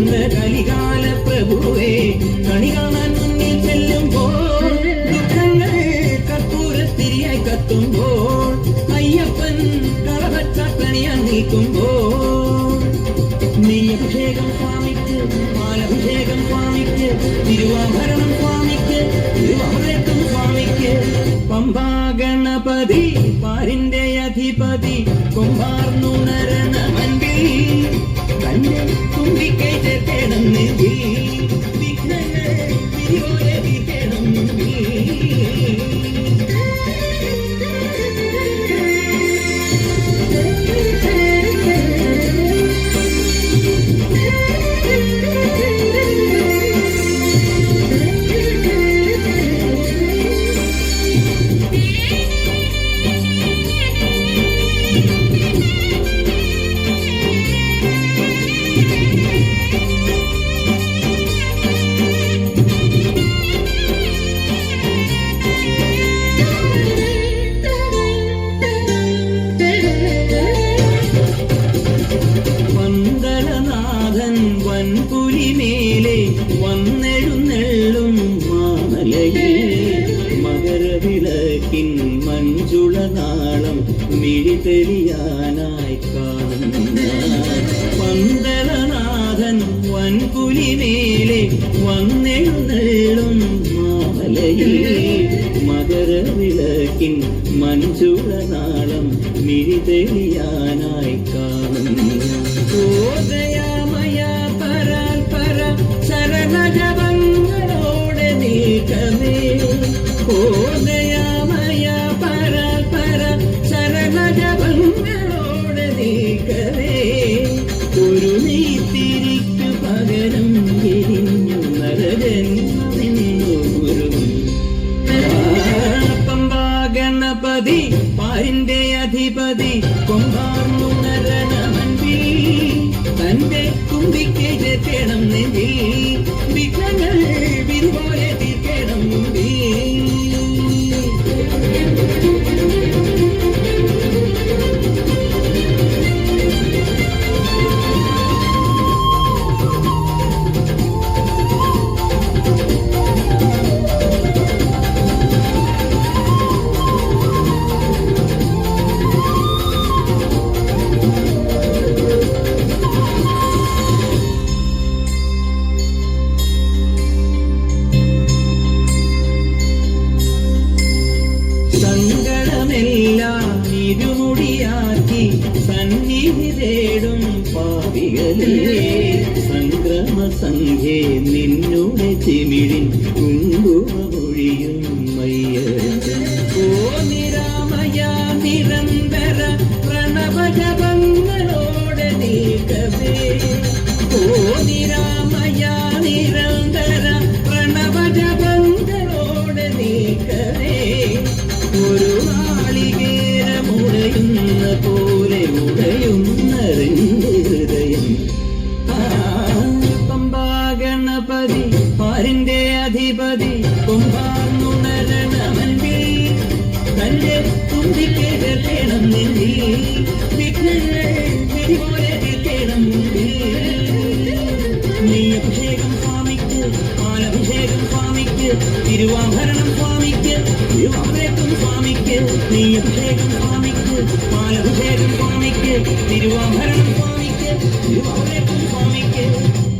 കടൽ കലികാല പ്രഭുവേ കണി കാണാൻ മുന്നിൽ ചെല്ലുമ്പോൾ ദുഃഖങ്ങൾ കർപ്പൂരത്തിരിയായി കത്തുമ്പോൾ അയ്യപ്പൻ കളവച്ച നിൽക്കുമ്പോൾ നെയ്യഭിഷേകം സ്വാമിക്ക് പാലഭിഷേകം സ്വാമിക്ക് തിരുവാഭരണം സ്വാമിക്ക് തിരുവാഭരണം സ്വാമിക്ക്. പമ്പാ ഗണപതി പാരിന്റെ അധിപതി കൊമ്പാർന്നുണരണ മകരവിളക്കിൻ മഞ്ജുളനാളം മിഴിതെളിയാനായി കാണുന്ന പന്തളനാഥൻ വൻപുലിമേലെ വന്നെഴുന്നെള്ളും മാമലയിൽ. മകരവിളക്കിൻ മഞ്ജുളനാളം മിഴിതെളിയാനായി കാണുന്നു അധിപതി കൊമ്പാർന്നുണരണമൻ തന്റെ കുമ്പിക്ക് ചേർക്കണം നെഞ്ചിൽ സങ്കടമെല്ലാം ഇരുമുടിയാക്കി സന്നിധി തേടും പാപികളെ. സംക്രമ സംഖ്യേ നിന്നുടെ ചിമിഴിൻ കുങ്കുമൊഴിയും മയ്യപ്പൻ തിരുവാഭരണം സ്വാമിക്ക് തിരുവാഭരണം സ്വാമിക്ക് നീ അഭിഷേകം സ്വാമിക്ക് പാലഭിഷേകം സ്വാമിക്ക് തിരുവാഭരണം സ്വാമിക്ക് തിരുവാഭരണം സ്വാമിക്ക്.